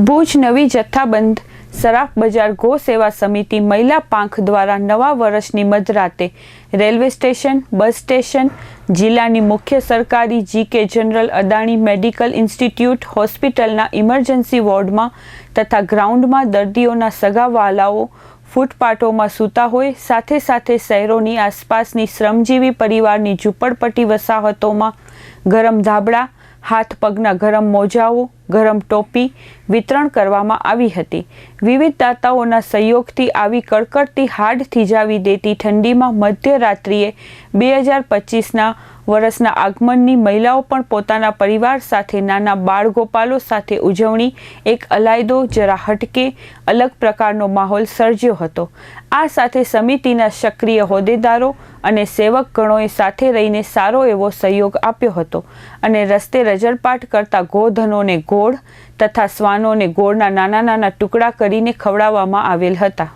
ભુજ નવી જથ્થાબંધ સરાફ બજાર ગો સેવા સમિતિ મહિલા પાંખ દ્વારા નવા વર્ષની મધરાતે રેલવે સ્ટેશન, બસ સ્ટેશન, જિલ્લાની મુખ્ય સરકારી GK general Adani medical institute, હોસ્પિટલના ઇમરજન્સી વોર્ડમાં તથા ગ્રાઉન્ડમાં દર્દીઓના સગાવાલાઓ ફૂટપાથોમાં સૂતા હોય, સાથે સાથે શહેરોની આસપાસની શ્રમજીવી પરિવારની ઝૂંપડપટ્ટી વસાહતોમાં ગરમ ધાબળા, હાથ પગના ગરમ મોજાઓ ગરમ ટોપી વિતરણ કરવામાં આવી હતી. વિવિધ દાતાઓના સહયોગથી આવી કડકડતી હાડ થીજાવી દેતી ઠંડીમાં મધ્યરાત્રિએ બે હજાર પચીસના વર્ષના આગમનની મહિલાઓ પણ પોતાના પરિવાર સાથે નાના બાળગોપાલો સાથે ઉજવણી, એક અલાયદો, જરા હટકે, અલગ પ્રકારનો માહોલ સર્જ્યો હતો. આ સાથે સમિતિના સક્રિય હોદ્દેદારો અને સેવક ગણોએ સાથે રહીને સારો એવો સહયોગ આપ્યો હતો અને રસ્તે રજરપાટ કરતા ગોધનોને ગોળ તથા શ્વાનોને ગોળના નાના નાના ટુકડા કરીને ખવડાવવામાં આવેલ હતા.